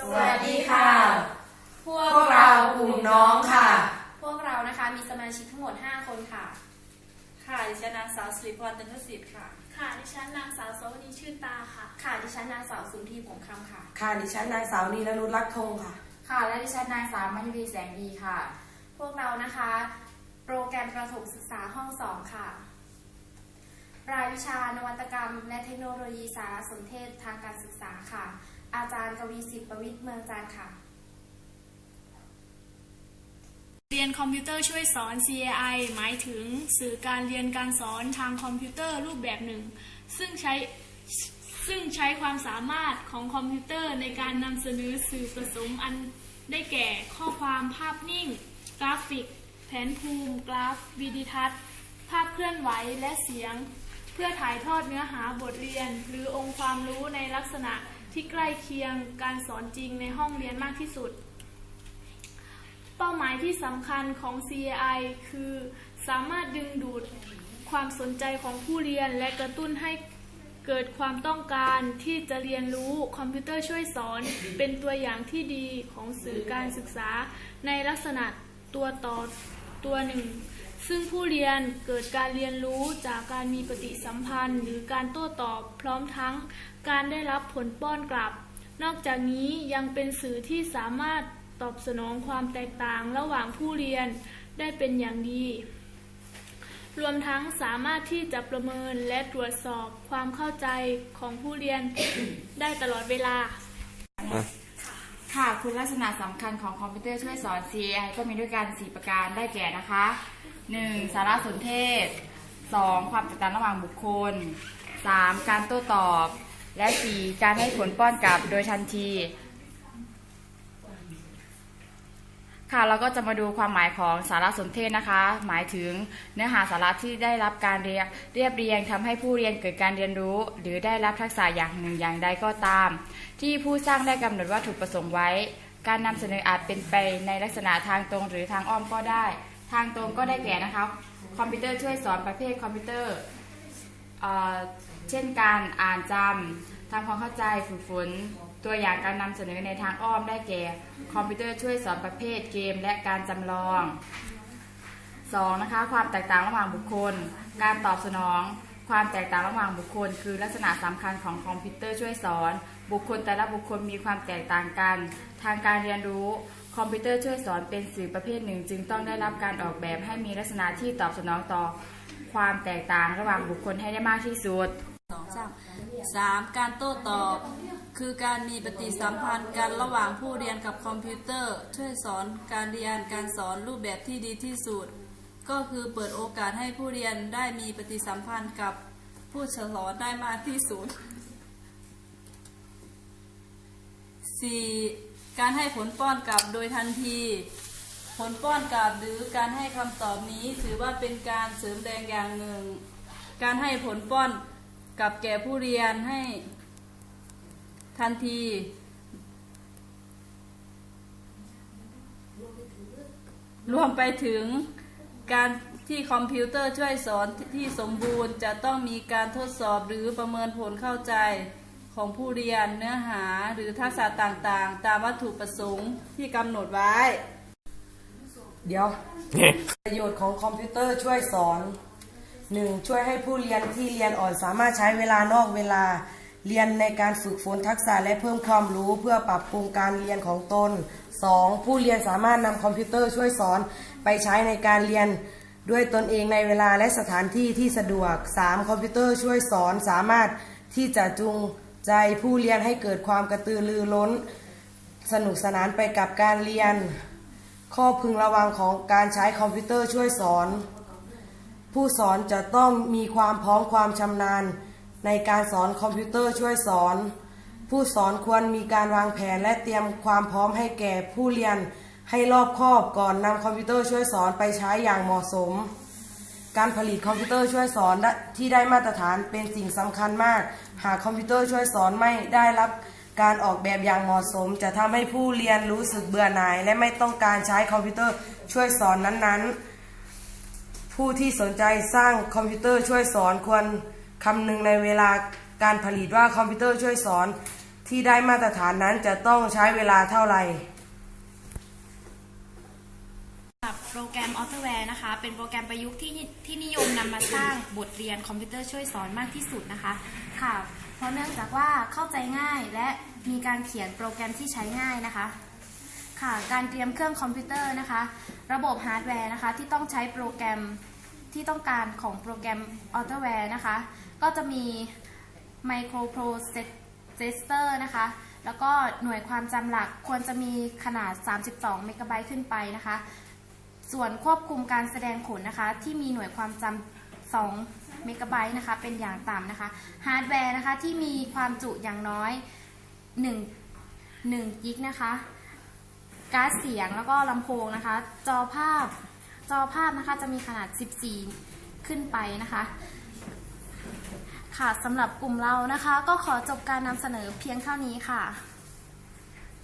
สวัสดีค่ะ พวพวกเรากลุ่มน้องค่ะ พวกเรานะคะมีสมาชิกทั้งหมด 5 คนค่ะ ค่ะ ดิฉันนางสาวสิริพรจันทศิษย์ค่ะ ค่ะ ดิฉันนางสาวสวนีชื่นตาค่ะ ค่ะ ดิฉันนางสาวสุนทรีผงคำค่ะ ค่ะ ดิฉันนางสาวนีรนุชรักธงค่ะ ค่ะ และดิฉันนางสาวมัทวีแสงดีค่ะ พวกเรานะคะ โปรแกรมประถมศึกษาห้องสองค่ะ รายวิชานวัตกรรม และเทคโนโลยีสารสนเทศทางการศึกษาค่ะ อาจารย์กวีสิทธิ์ประวิทย์เมืองจันทร์ค่ะ เรียนคอมพิวเตอร์ช่วยสอน CAI หมายถึงสื่อการเรียนการสอนทางคอมพิวเตอร์รูปแบบหนึ่ง ซึ่งใช้ซึ่งใช้ความสามารถของคอมพิวเตอร์ในการนำเสนอสื่อผสมอันได้แก่ข้อความภาพนิ่ง กราฟิก แผนภูมิ กราฟ วิดีทัศน์ ภาพเคลื่อนไหวและเสียง เพื่อถ่ายทอดเนื้อหาบทเรียน หรือองค์ความรู้ในลักษณะ ที่ใกล้เคียงการสอนจริงในห้องเรียนมากที่สุด เป้าหมายที่สำคัญของ CAI คือสามารถดึงดูดความสนใจของผู้เรียนและกระตุ้นให้เกิดความต้องการที่จะเรียนรู้คอมพิวเตอร์ช่วยสอนเป็นตัวอย่างที่ดีของสื่อการศึกษาในลักษณะตัวต่อตัวหนึ่ง ซึ่งผู้เรียนเกิดการเรียนรู้จากการมีปฏิสัมพันธ์ หรือการโต้ตอบพร้อมทั้งการได้รับผลป้อนกลับ นอกจากนี้ยังเป็นสื่อที่สามารถตอบสนองความแตกต่างระหว่างผู้เรียนได้เป็นอย่างดี รวมทั้งสามารถที่จะประเมินและตรวจสอบความเข้าใจของผู้เรียนได้ตลอดเวลา ค่ะ คุณลักษณะสำคัญของคอมพิวเตอร์ช่วยสอน CAI ก็มีด้วยกัน 4 ประการได้แก่นะคะ 1. สารสนเทศ 2. ความแตกต่างระหว่างบุคคล 3. การโต้ตอบ และ 4. การให้ผลป้อนกลับโดยทันที ค่ะเราก็จะมาดูความหมายของสารสนเทศนะคะ หมายถึงเนื้อหาสาระที่ได้รับการเรียบเรียบเรียงทำให้ผู้เรียนเกิดการเรียนรู้ หรือได้รับทักษะอย่างหนึ่งอย่างใดก็ตาม ที่ผู้สร้างได้กำหนดวัตถุประสงค์ไว้ การนำเสนออาจเป็นไปในลักษณะทางตรงหรือทางอ้อมก็ได้ ทางตรงก็ได้แก่นะคะคอมพิวเตอร์ช่วยสอนประเภทคอมพิวเตอร์เอเช่นการอ่านจำทำความเข้าใจฝึกฝน ตัวอย่างการนำเสนอในทางอ้อมได้แก่ คอมพิวเตอร์ช่วยสอนประเภทเกมและการจำลอง 2. นะคะความแตกต่างระหว่างบุคคล การตอบสนอง ความแตกต่างระหว่างบุคคล คือลักษณะสำคัญของคอมพิวเตอร์ช่วยสอน บุคคลแต่ละบุคคลมีความแตกต่างกัน ทางการเรียนรู้ คอมพิวเตอร์ช่วยสอนเป็นสื่อประเภทหนึ่ง จึงต้องได้รับการออกแบบให้มีลักษณะที่ตอบสนองต่อ ความแตกต่างระหว่างบุคคลให้ได้มากที่สุดสองสามการโต้ตอบ คือการมีปฏิสัมพันธ์กันระหว่างผู้เรียนกับคอมพิวเตอร์ ช่วยสอนการเรียนการสอนรูปแบบที่ดีที่สุด ก็คือเปิดโอกาสให้ผู้เรียนได้มีปฏิสัมพันธ์กับผู้สอนได้มากที่สุด 4. การให้ผลป้อนกลับโดยทันที ผลป้อนกลับหรือการให้คำตอบนี้ถือว่าเป็นการเสริมแรงอย่างหนึ่ง การให้ผลป้อนกลับแก่ผู้เรียนให้ ทันทีรวมไปถึงการที่คอมพิวเตอร์ช่วยสอนที่สมบูรณ์ จะต้องมีการทดสอบหรือประเมินผลเข้าใจของผู้เรียนเนื้อหาหรือทักษะต่างๆ ตามวัตถุประสงค์ที่กำหนดไว้ เดี๋ยว ประโยชน์ของคอมพิวเตอร์ช่วยสอน 1. ช่วยให้ผู้เรียนที่เรียนอ่อนสามารถใช้เวลานอกเวลา เรียนในการฝึกฝนทักษะและเพิ่มความรู้เพื่อปรับปรุงการเรียนของตน 2. ผู้เรียนสามารถนำคอมพิวเตอร์ช่วยสอนไปใช้ในการเรียนด้วยตนเองในเวลาและสถานที่ที่สะดวก 3. คอมพิวเตอร์ช่วยสอนสามารถที่จะจูงใจผู้เรียนให้เกิดความกระตือรือร้น สนุกสนานไปกับการเรียน ข้อพึงระวังของการใช้คอมพิวเตอร์ช่วยสอน ผู้สอนจะต้องมีความพร้อมความชำนาญ ในการสอนคอมพิวเตอร์ช่วยสอน ผู้สอนควรมีการวางแผนและเตรียมความพร้อมให้แก่ผู้เรียนให้รอบคอบก่อนนำคอมพิวเตอร์ช่วยสอนไปใช้อย่างเหมาะสม การผลิตคอมพิวเตอร์ช่วยสอนที่ได้มาตรฐานเป็นสิ่งสำคัญมาก หากคอมพิวเตอร์ช่วยสอนไม่ได้รับการออกแบบอย่างเหมาะสม จะทำให้ผู้เรียนรู้สึกเบื่อหน่าย และไม่ต้องการใช้คอมพิวเตอร์ช่วยสอนนั้นๆ ผู้ที่สนใจสร้างคอมพิวเตอร์ช่วยสอนควร คำนึงในเวลาการผลิตว่าคอมพิวเตอร์ช่วยสอนที่ได้มาตรฐานนั้นจะต้องใช้เวลาเท่าไหร่โปรแกรมออโตแวร์นะคะ เป็นโปรแกรมประยุกต์ที่ที่นิยมนำมาสร้างบทเรียนคอมพิวเตอร์ช่วยสอนมากที่สุดนะคะค่ะ เพราะเนื่องจากว่าเข้าใจง่ายและมีการเขียนโปรแกรมที่ใช้ง่ายนะคะค่ะ การเตรียมเครื่องคอมพิวเตอร์นะคะ ระบบฮาร์ดแวร์นะคะที่ต้องใช้โปรแกรม ที่ต้องการของโปรแกรมออโตแวร์นะคะ ก็จะมี microprocessor นะคะ แล้วก็หน่วยความจำหลักควรจะมีขนาด 32 เมกะไบต์ขึ้นไปนะคะ ส่วนควบคุมการแสดงผลนะคะ ที่มีหน่วยความจำ 2 เมกะไบต์นะคะ เป็นอย่างต่ำนะคะ ฮาร์ดแวร์นะคะที่มีความจุอย่างน้อย 1 1 กิกนะคะ การ์ดเสียงแล้วก็ลำโพงนะคะ จอภาพ จอภาพนะคะจะมีขนาด 14 ขึ้นไปนะคะ ค่ะสำหรับกลุ่มเรานะคะ ก็ขอจบการนำเสนอเพียงเท่านี้ค่ะ